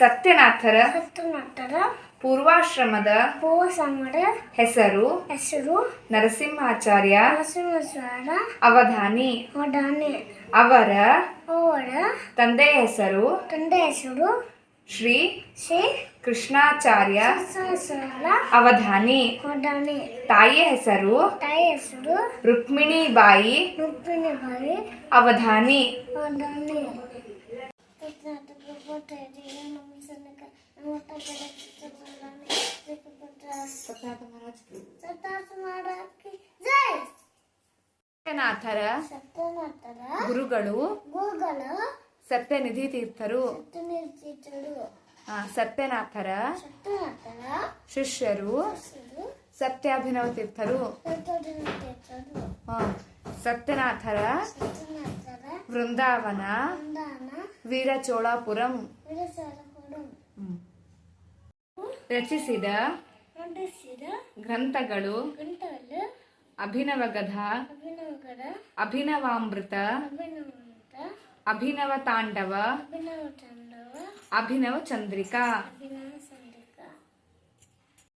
ಸತ್ಯನಾಥರ ಸತ್ಯನಾಥರ ಪೂರ್ವಾಶ್ರಮದ ಪೂರ್ವಾಶ್ರಮದ ಹೆಸರು ಹೆಸರು ನರಸಿಂಹಾಚಾರ್ಯ ನರಸಿಂಹಾಚಾರ್ಯ ಅವಧಾನಿ. ಅವಧಾನಿ. ಅವರ ಅವರ ತಂದೆಯ ಹೆಸರು ತಂದೆ ಹೆಸರು ಶ್ರೀ ಶ್ರೀ ಕೃಷ್ಣಾಚಾರ್ಯ ಅವಧಾನಿ. ಅವಧಾನಿ. ತಾಯಿಯ ಹೆಸರು ತಾಯಿ ಹೆಸರು ರುಕ್ಮಿಣಿಬಾಯಿ ರುಕ್ಮಿಣಿ ಬಾಯಿ ಅವಧಾನಿ. ಹೊಡಾನೆ ಸತ್ಯನಾಥರ ಸತ್ಯನಾಥರ ಗುರುಗಳು ಗೂಗಲ ಸತ್ಯನಿಧಿ ತೀರ್ಥರು ಸತ್ಯನಿರ್ಜಿತರು ಆ, ಸತ್ಯನಾಥರ ಸತ್ಯನಾಥರ ಶಿಷ್ಯರು ಹೆಸರು ಸತ್ಯಾಭಿನವ ತೀರ್ಥರು ಸತ್ಯನಿರ್ಜಿತರು ಆ, ಸತ್ಯನಾಥರ ಸತ್ಯನಾಥರ ವೃಂದಾವನ ಅಂದಾನ ವೀರಚೋಳಾಪುರಂ ವಿರಸರಪುರಂ ಹ್ಮ್. ರಚಿಸಿದ ಗ್ರಂಥಗಳು. ಗಂಟಲು ಅಭಿನವಗಧ. ಅಭಿನವಾಮೃತ. ಅಭಿನವಂತ ಅಭಿನವ ತಾಂಡವ ಅಭಿನವ ತಂಡವ ಅಭಿನವ ಚಂದ್ರಿಕಾ